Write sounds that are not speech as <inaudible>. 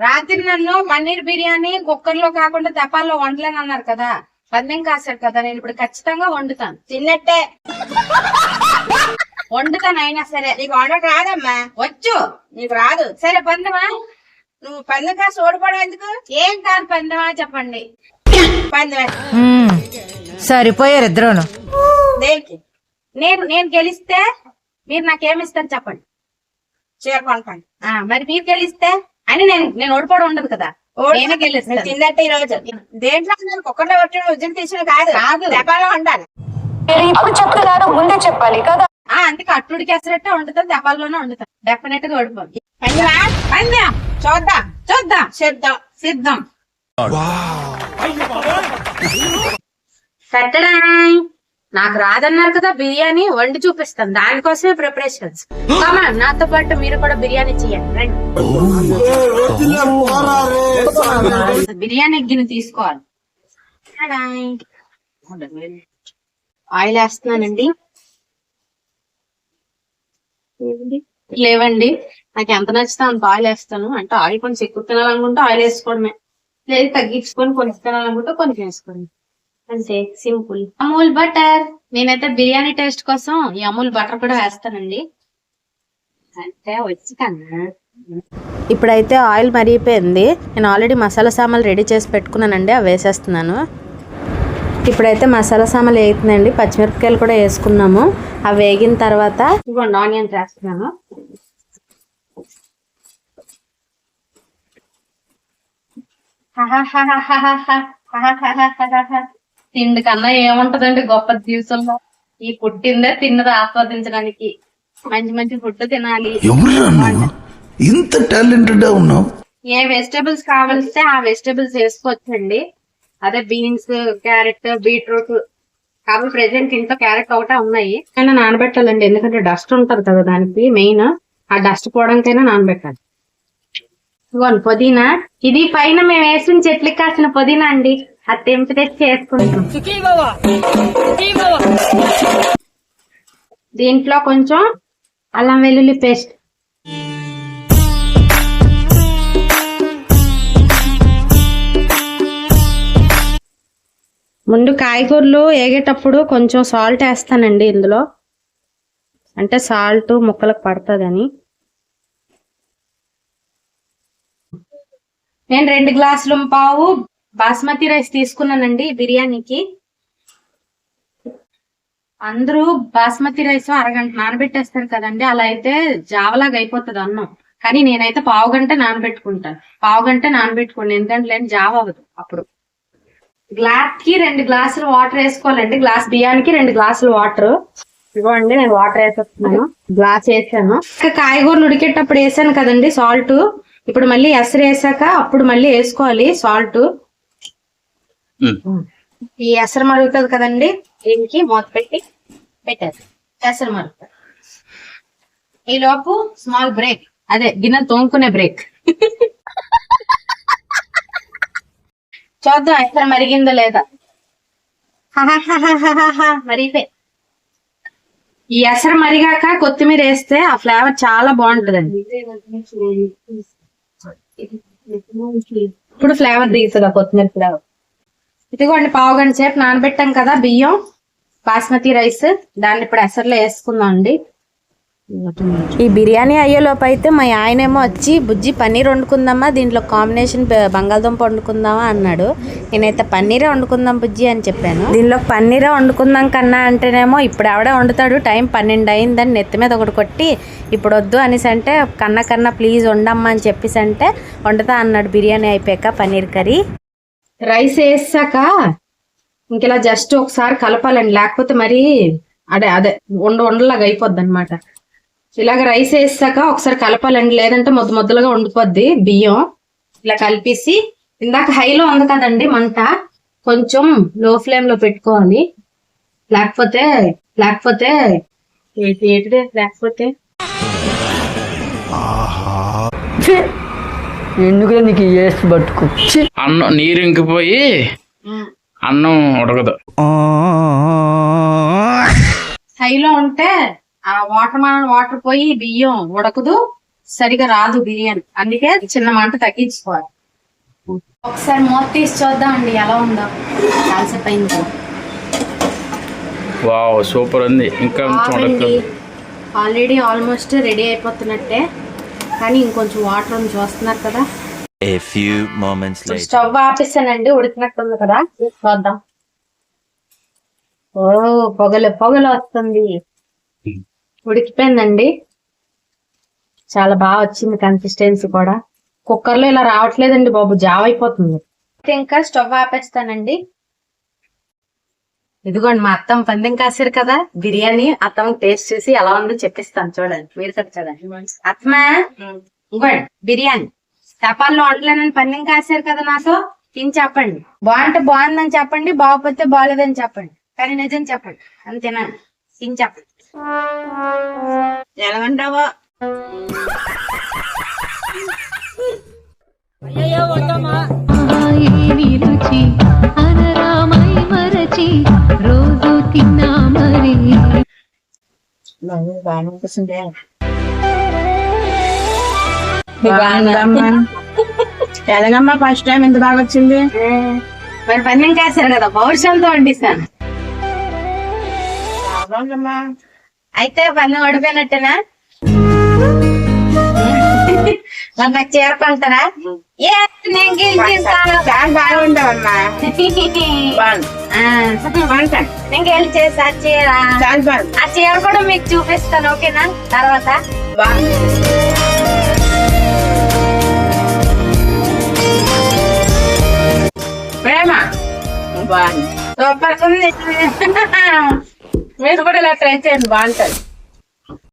రాత్రి నన్ను పన్నీర్ బిర్యానీ కుక్కర్లో కాకుండా తెపాల్లో వండలేను అన్నారు కదా. పందెం కాశాడు కదా నేను ఇప్పుడు ఖచ్చితంగా వండుతాను. తిన్నట్టే. వండుతాను అయినా సరే. నీకు వండటం రాదమ్మా. వచ్చు. నీకు రాదు. సరే పందెమా? నువ్వు పందెం కాసి ఓడిపోవడం ఎందుకు? ఏం కాదు పందెమా? చెప్పండి. పందెం మ్మ్. సరిపోయారు ఇద్దరును. దేనికి? నేను నేను గెలిస్తే మీరు నాకేమి ఇస్తారు చెప్పండి. చీర కొనకండి. మరి మీరు గెలిస్తే? అని నేను నేను ఓడిపోవడం ఉండదు కదా. తిన్నట్టే ఈ రోజు దేంట్లో కొట్టిన ఉద్యోగం తీసిన కాదు. కాదు. తెపాలో ఉండాలి. ఇప్పుడు చెప్తున్నారు ముందే చెప్పాలి కదా. ఆ అందుకే అట్టుడికి ఎసరట్టే వండుతాను దెబ్బల్లోనే వండుతాను డెఫినెట్గా పందెం చూద్దాం? చూద్దాం? సిద్ధం. సిద్ధం. పెట్టడా నాకు రాదన్నారు కదా బిర్యానీ వండి చూపిస్తాను. దానికోసమే ప్రిపరేషన్స్ నాతో పాటు మీరు కూడా బిర్యానీ చేయండి. రండి. బిర్యానీ గిన్నె తీసుకోవాలి. ఆయిల్ వేస్తున్నానండి. లేవండి. నాకు ఎంత నచ్చితే అంత ఆయిల్ వేస్తాను. అంటే ఆయిల్ కొంచెం ఎక్కువ తినాలనుకుంటే ఆయిల్ వేసుకోవడమే. లేదు తగ్గించుకొని కొంచెం తినాలనుకుంటే కొంచెం వేసుకోండి. అంతే సింపుల్. అమూల్ బటర్. నేనైతే బిర్యానీ టేస్ట్ కోసం ఈ అమూల్ బటర్ కూడా వేస్తానండి. అంటే వచ్చి కన్నా. ఇప్పుడైతే ఆయిల్ మరిగిపోయింది. నేను ఆల్రెడీ మసాలా సామాన్లు రెడీ చేసి పెట్టుకున్నానండి అవి వేసేస్తున్నాను. ఇప్పుడైతే మసాలా సామాన్లు వేగుతుందండి పచ్చిమిరపకాయలు కూడా వేసుకున్నాము. అవి వేగిన తర్వాత ఇదిగోండి ఆనియన్స్ వేస్తున్నాను. <laughs> తిండి కన్నా ఏముంటదండి గొప్ప జీవితంలో? ఈ పుట్టిందే తిన్నది ఆస్వాదించడానికి. మంచి మంచి ఫుడ్ తినాలి. ఇంత టాలెంటెడ్ ఉన్నావు. ఏ వెజిటబుల్స్ కావలిస్తే ఆ వెజిటబుల్స్ వేసుకోవచ్చండి. అదే బీన్స్ క్యారెట్ బీట్రూట్. కాబట్టి ప్రెసెంట్ ఇంట్లో క్యారెట్ ఒకటే ఉన్నాయి. కానీ నానబెట్టాలండి ఎందుకంటే డస్ట్ ఉంటది కదా దానికి మెయిన్. ఆ డస్ట్ పోవడానికైనా నానబెట్టాలి. ఇదిగోండి పుదీనా. ఇది పైన మేము వేసిన చెట్లకి కాసిన పుదీనా అండి. అది తెంపి తెచ్చి దీంట్లో కొంచెం అల్లం వెల్లుల్లి పేస్ట్. ముందు కాయగూరలు వేగేటప్పుడు కొంచెం సాల్ట్ వేస్తానండి ఇందులో. అంటే సాల్ట్ ముక్కలకు పడుతుందని. నేను రెండు గ్లాసులు పావు బాస్మతి రైస్ తీసుకున్నానండి బిర్యానీకి. అందరూ బాస్మతి రైస్ అరగంట నానబెట్టేస్తారు కదండి అలా అయితే జావలాగా అయిపోతుంది అన్నం. కానీ నేనైతే పావు గంట నానబెట్టుకుంటాను. పావు గంట నానబెట్టుకోండి ఎందుకంటే లేని జావ అవ్వదు అప్పుడు. గ్లాస్కి రెండు గ్లాసులు వాటర్ వేసుకోవాలండి గ్లాస్ బియ్యానికి రెండు గ్లాసులు వాటర్. ఇవ్వండి నేను వాటర్ వేసేస్తున్నాను. గ్లాస్ వేసాను. ఇంకా కాయగూరలు ఉడికేటప్పుడు వేసాను కదండి సాల్ట్. ఇప్పుడు మళ్ళీ ఎసరు వేసాక అప్పుడు మళ్ళీ వేసుకోవాలి సాల్ట్. ఈ ఎసరు మరుగుతుంది కదండి దీనికి మూత పెట్టి పెట్టారు ఎసరు మరుగుతుంది. ఈ లోపు స్మాల్ బ్రేక్. అదే గిన్నె తోముకునే బ్రేక్. చూద్దాం ఎక్కడ మరిగిందో లేదా. మరిగిపోయి. ఈ ఎసరు మరిగాక కొత్తిమీర వేస్తే ఆ ఫ్లేవర్ చాలా బాగుంటదండి. ఇప్పుడు ఫ్లేవర్ దిగుతుంది ఆ కొత్తిమీర ఫ్లేవర్? ఇదిగోండి పావు గంట సేపు నానబెట్టాం కదా బియ్యం బాస్మతి రైస్. దాన్ని ఇప్పుడు ఎసరులో వేసుకుందాం అండి. ఈ బిర్యానీ అయ్యేలోపు అయితే మా ఆయనేమో వచ్చి బుజ్జి పన్నీర్ వండుకుందామా? దీంట్లో కాంబినేషన్ బంగాళదుంప వండుకుందామా? అన్నాడు. నేనైతే పన్నీరే వండుకుందాం బుజ్జి అని చెప్పాను. దీనిలో పన్నీరే వండుకుందాం కన్నా అంటేనేమో ఇప్పుడు ఆవిడే వండుతాడు. టైం పన్నెండు అయిందని నెత్తి మీద ఒకటి కొట్టి ఇప్పుడు వద్దు అనేసి అంటే కన్నా కన్నా ప్లీజ్ వండమ్మా అని చెప్పేసి అంటే వండుతా అన్నాడు. బిర్యానీ అయిపోయాక పన్నీర్ కర్రీ. రైస్ వేసాక ఇంక ఇలా జస్ట్ ఒకసారి కలపాలండి. లేకపోతే మరి అదే అదే ఉండ ఉండలాగా అయిపోద్ది అనమాట ఇలాగ రైస్ వేసాక ఒకసారి కలపాలండి. లేదంటే ముద్ద ముద్దలుగా ఉండిపోద్ది బియ్యం. ఇలా కలిపేసి ఇందాక హైలో ఉంది కదండి మంట. కొంచెం లో ఫ్లేమ్లో పెట్టుకోవాలి. లేకపోతే లేకపోతే ఏంటి ఏంటిదే? లేకపోతే ఎందుకులే నీకు ఈ ఏసు బతుకు? ఛీ! అన్నం నీరు ఇంకిపోయి అన్నం ఉడకదు. హైలో ఉంటే ఆ వాటర్ మన వాటర్ పోయి బియ్యం ఉడకదు సరిగా రాదు బిర్యానీ అందుకే చిన్న మంట తగ్గించుకోవాలి. ఒకసారి మూత తీసి చూద్దామండి ఎలా ఉందో. కాల్సేపు అయింది. కదా. వావ్ సూపర్ ఉంది. ఇంకా ఆల్రెడీ ఆల్మోస్ట్ రెడీ అయిపోతున్నట్టే. కానీ ఇంకొంచెం వాటర్ ఉంది చూస్తున్నారు కదా. A few moments later. Stove ఆపేసానండి ఉడికినట్టుంది కదా. చూద్దాం. ఓ పొగలు పొగలు వస్తుంది. ఉడికిపోయిందండి. చాలా బాగా వచ్చింది కన్సిస్టెన్సీ కూడా. కుక్కర్లో ఇలా రావట్లేదండి బాబు జావ్ అయిపోతుంది. అయితే ఇంకా స్టవ్ ఆపేస్తానండి. ఇదిగోండి మా అత్తం పందెం కాసారు కదా బిర్యానీ అత్తం టేస్ట్ చూసి ఎలా ఉందో చెప్పిస్తాను చూడండి మీరు కూడా చూడండి. అత్తమా ఇంకోండి బిర్యానీ. తపాల్లో వంటలేనని పందెం కాసారు కదా నాతో తిని చెప్పండి. బాగుంటే బాగుందని చెప్పండి బాగోపోతే బాగలేదని చెప్పండి. కానీ నిజం చెప్పండి అంతేనా? తిని చెప్పండి. ఎలాగంటావో? రుచి? బాగా అనిపిస్తుంది ఎలాగమ్మా ఫస్ట్ టైం ఎంత బాగా వచ్చింది మరి పందెం కాసారు కదా పౌరుషంతో వండిస్తాను అయితే పందెం ఓడిపోయినట్టేనా చేరుకుంటారా ఏ నేను గెలిచేస్తాను. చాలా బాగా ఉండవమ్మా. బాగుంది. ఆ, బాగుంటాను. నేను చీర. ఆ చీర కూడా మీకు చూపిస్తాను ఓకేనా? తర్వాత. ప్రేమ. బాగుంది. సూపర్ ఉంది. మీరు కూడా ఇలా ట్రై చేయండి బాగుంటుంది.